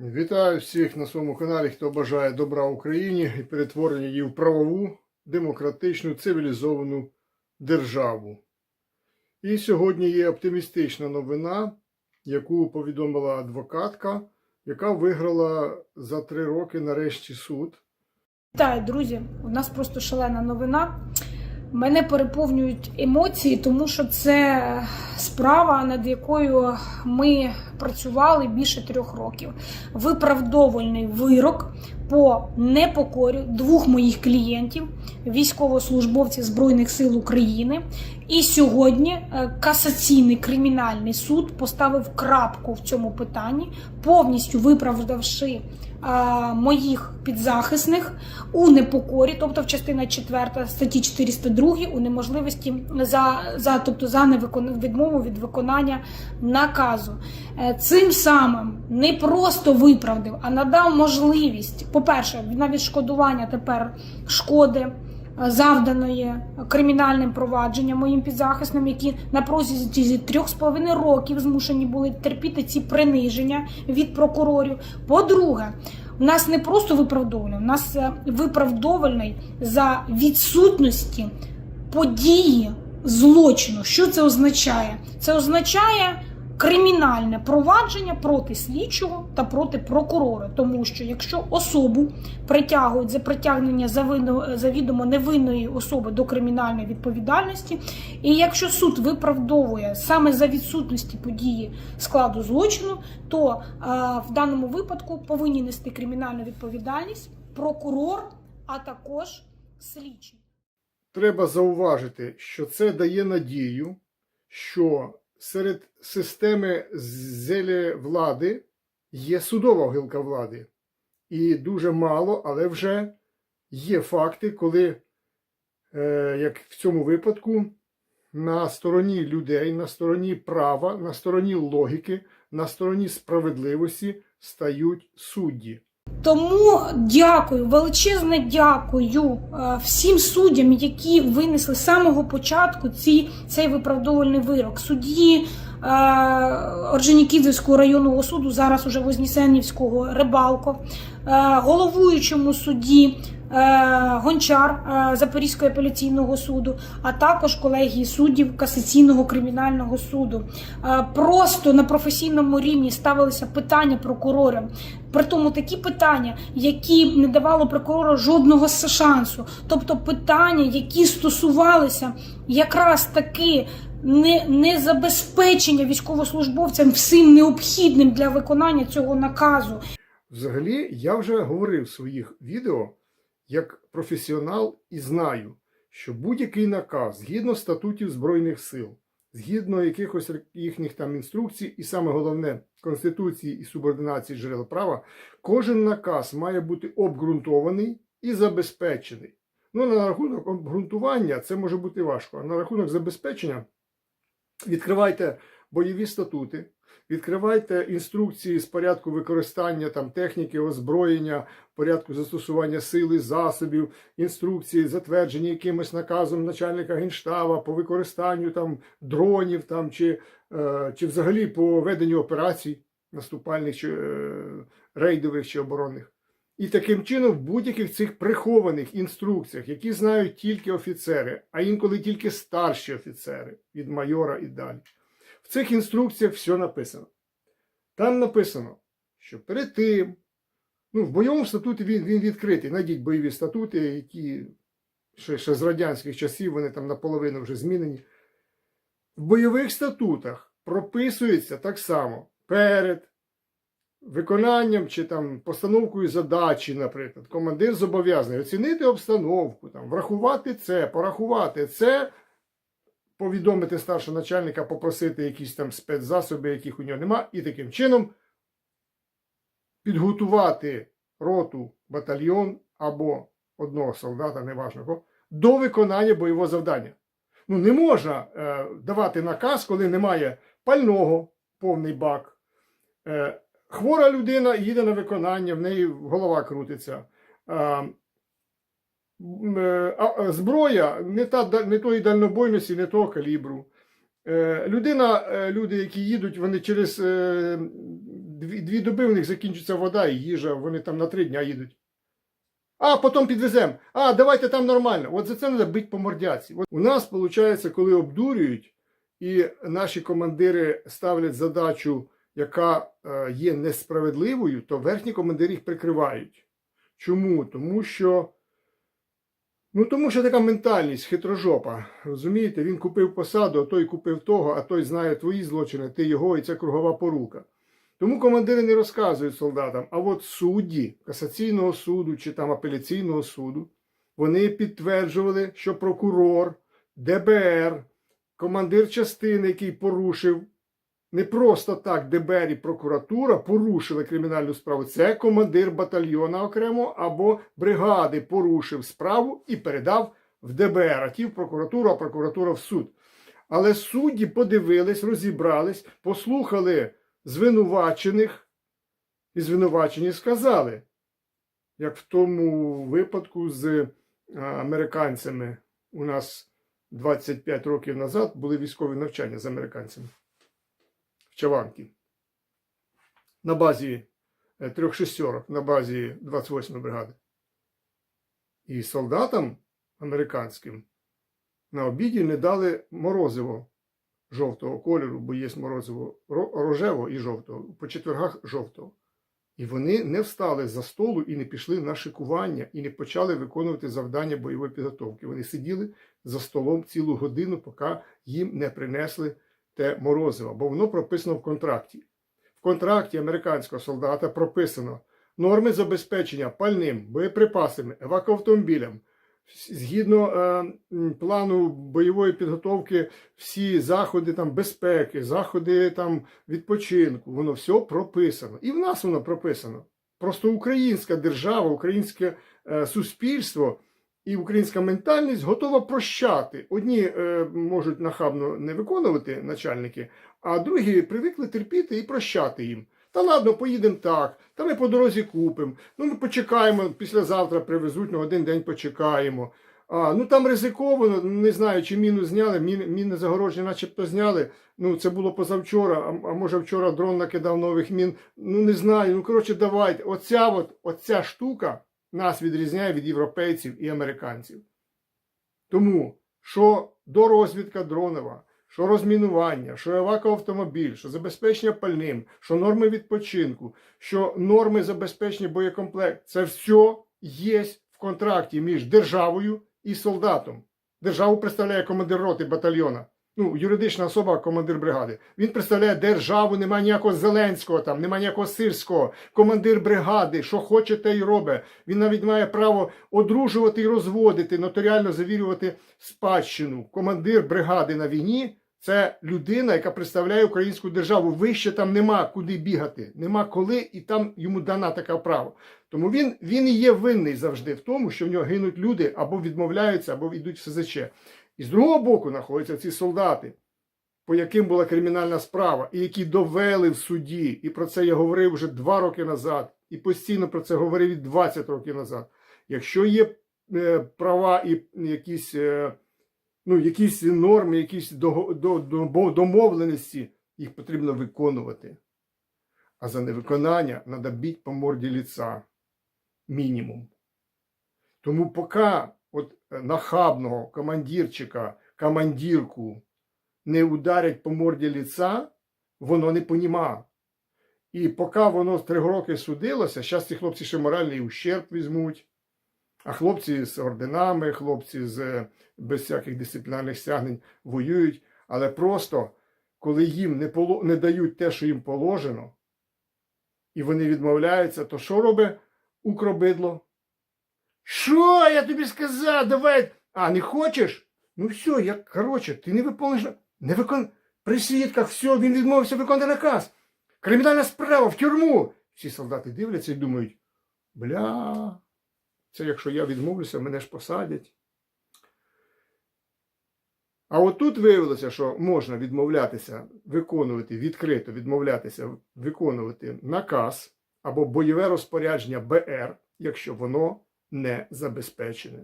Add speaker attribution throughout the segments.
Speaker 1: Вітаю всіх на своєму каналі, хто бажає добра Україні і перетворення її в правову, демократичну, цивілізовану державу. І сьогодні є оптимістична новина, яку повідомила адвокатка, яка виграла за три роки нарешті суд.
Speaker 2: Вітаю, друзі! У нас просто шалена новина. Мене переповнюють емоції, тому що це справа, над якою ми працювали більше трьох років. Виправдовувальний вирок по непокорі двох моїх клієнтів, військовослужбовців Збройних сил України. І сьогодні е, касаційний кримінальний суд поставив крапку в цьому питанні, повністю виправдавши моїх підзахисних у непокорі, тобто в частина 4 статті 402 у неможливості за, за, тобто за невикон... відмову від виконання наказу. Е, Цим самим не просто виправдав, а надав можливість, по-перше, на відшкодування тепер шкоди завданої кримінальним провадженням моїм підзахисним, які на протязі трьох з половиною років змушені були терпіти ці приниження від прокурорів. По-друге, у нас не просто виправдовувальний, у нас е, виправдовувальний за відсутності події злочину. Що це означає? Це означає кримінальне провадження проти слідчого та проти прокурора, тому що якщо особу притягують за притягнення завідомо невинної особи до кримінальної відповідальності, і якщо суд виправдовує саме за відсутності події складу злочину, то е, в даному випадку повинні нести кримінальну відповідальність прокурор, а також слідчий.
Speaker 1: Треба зауважити, що це дає надію, що серед системи зелі влади є судова гілка влади. І дуже мало, але вже є факти, коли, е, як в цьому випадку, на стороні людей, на стороні права, на стороні логіки, на стороні справедливості стають судді.
Speaker 2: Тому дякую, величезне дякую е, всім суддям, які винесли з самого початку ці, цей виправдовувальний вирок. Судді Орджонікідзевського районного суду, зараз уже Вознесенівського Рибалко, е, головуючому судді е, Гончар е, Запорізького апеляційного суду, а також колегії суддів Касаційного кримінального суду. Е, Просто на професійному рівні ставилися питання прокурорам. Притому такі питання, які не давало прокурору жодного шансу, тобто питання, які стосувалися якраз таки не, забезпечення військовослужбовцям всім необхідним для виконання цього наказу.
Speaker 1: Взагалі, я вже говорив в своїх відео як професіонал і знаю, що будь-який наказ згідно статутів Збройних сил, згідно якихось їхніх там інструкцій, і саме головне Конституції і субординації джерел права, кожен наказ має бути обґрунтований і забезпечений. Ну, на рахунок обґрунтування це може бути важко, а на рахунок забезпечення відкривайте бойові статути, відкривайте інструкції з порядку використання там, техніки, озброєння, порядку застосування сили, засобів, інструкції, затверджені якимось наказом начальника генштаба по використанню там, дронів там, чи, е, чи взагалі по веденню операцій наступальних чи е, рейдових чи оборонних. І таким чином в будь-яких цих прихованих інструкціях, які знають тільки офіцери, а інколи тільки старші офіцери від майора і далі. В цих інструкціях все написано. Там написано, що перед тим, ну, в бойовому статуті він, він відкритий. Найдіть бойові статути, які ще, ще з радянських часів вони там наполовину вже змінені. В бойових статутах прописується так само перед виконанням чи там постановкою задачі, наприклад, командир зобов'язаний оцінити обстановку, там, врахувати це, порахувати це, повідомити старшого начальника, попросити якісь там спецзасоби, яких у нього нема, і таким чином підготувати роту, батальйон або одного солдата, неважно кого, до виконання бойового завдання. Ну, не можна е, давати наказ, коли немає пального, повний бак. Е, хвора людина їде на виконання, в неї голова крутиться. Е, зброя не, та, не тої дальнобойності, не того калібру. Е, людина, е, люди, які їдуть, вони через дві, дві доби в них закінчиться вода і їжа, вони там на три дня їдуть. А, потім підвеземо. А, давайте там нормально. От за це треба бити по мордяці. От у нас, виходить, коли обдурюють, і наші командири ставлять задачу, яка е, є несправедливою, то верхні командири їх прикривають. Чому? Тому що. Ну, тому що така ментальність хитрожопа. Розумієте, він купив посаду, а той купив того, а той знає твої злочини, ти його, і це кругова порука. Тому командири не розказують солдатам. А от судді касаційного суду чи там апеляційного суду, вони підтверджували, що прокурор, ДБР, командир частини, який порушив не просто так ДБР і прокуратура порушили кримінальну справу. Це командир батальйона окремо або бригади порушив справу і передав в ДБР, а ті в прокуратуру, а прокуратура в суд. Але судді подивились, розібрались, послухали звинувачених, і звинувачені сказали, як в тому випадку з американцями у нас 25 років назад були військові навчання з американцями Чаванки на базі е, трьох шестерок, на базі 28-ї бригади. І солдатам американським на обіді не дали морозиво жовтого кольору, бо є морозиво ро- рожевого і жовтого, по четвергах жовтого. І вони не встали за столу і не пішли на шикування, і не почали виконувати завдання бойової підготовки. Вони сиділи за столом цілу годину, поки їм не принесли те морозиво, бо воно прописано в контракті. В контракті американського солдата прописано норми забезпечення пальним, боєприпасами, евакоавтомобілем. Згідно е, плану бойової підготовки, всі заходи там безпеки, заходи там відпочинку, воно все прописано. І в нас воно прописано. Просто українська держава, українське е, суспільство і українська ментальність готова прощати. Одні е, можуть нахабно не виконувати начальники, а другі привикли терпіти і прощати їм. Та ладно, поїдемо так, та ми по дорозі купимо. Ну, ми почекаємо, післязавтра привезуть, ну один день почекаємо. А, ну там ризиковано, не знаю, чи міну зняли, міни, міни загородження начебто зняли. Ну, це було позавчора, а, а може вчора дрон накидав нових мін. Ну не знаю. Ну, коротше, давайте. Оця, от, оця штука нас відрізняє від європейців і американців. Тому, що дорозвідка дронова, що розмінування, що евакоавтомобіль, що забезпечення пальним, що норми відпочинку, що норми забезпечення боєкомплект, це все є в контракті між державою і солдатом. Державу представляє командир роти батальйона. Ну, юридична особа, командир бригади. Він представляє державу, немає ніякого Зеленського там, немає ніякого Сирського. Командир бригади, що хоче, те й робить. Він навіть має право одружувати і розводити, нотаріально завірювати спадщину. Командир бригади на війні це людина, яка представляє українську державу. Вище там нема куди бігати, нема коли, і там йому дана така право. Тому він, він і є винний завжди в тому, що в нього гинуть люди або відмовляються, або йдуть в СЗЧ. І з другого боку знаходяться ці солдати, по яким була кримінальна справа, і які довели в суді. І про це я говорив вже два роки назад, і постійно про це говорив і 20 років назад. Якщо є е, права і якісь, е, ну, якісь норми, якісь домовленості, їх потрібно виконувати. А за невиконання треба бити по морді ліца. Мінімум. Тому поки от е, нахабного командирчика, командирку не ударять по морді ліца, воно не поніма. І поки воно три роки судилося, зараз ці хлопці ще моральний ущерб візьмуть. А хлопці з орденами, хлопці з е, без всяких дисциплінарних стягнень воюють. Але просто коли їм не, поло, не дають те, що їм положено, і вони відмовляються, то що робить укробидло? Що я тобі сказав? Давай. А, не хочеш? Ну все, я, коротше, ти не виконуєш. Не викон... При свідках, все, він відмовився виконати наказ. Кримінальна справа в тюрму. Всі солдати дивляться і думають: бля, це якщо я відмовлюся, мене ж посадять. А от тут виявилося, що можна відмовлятися, виконувати відкрито відмовлятися, виконувати наказ або бойове розпорядження БР, якщо воно не забезпечене.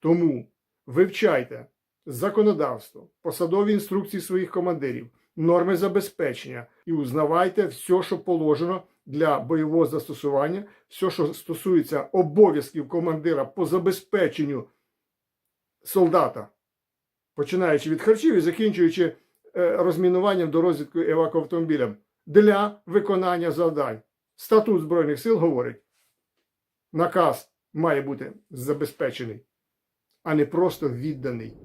Speaker 1: Тому вивчайте законодавство, посадові інструкції своїх командирів, норми забезпечення і узнавайте все, що положено для бойового застосування, все, що стосується обов'язків командира по забезпеченню солдата, починаючи від харчів і закінчуючи е, розмінуванням до розвідку евакоавтомобілем для виконання завдань. Статут Збройних сил говорить, наказ має бути забезпечений, а не просто відданий.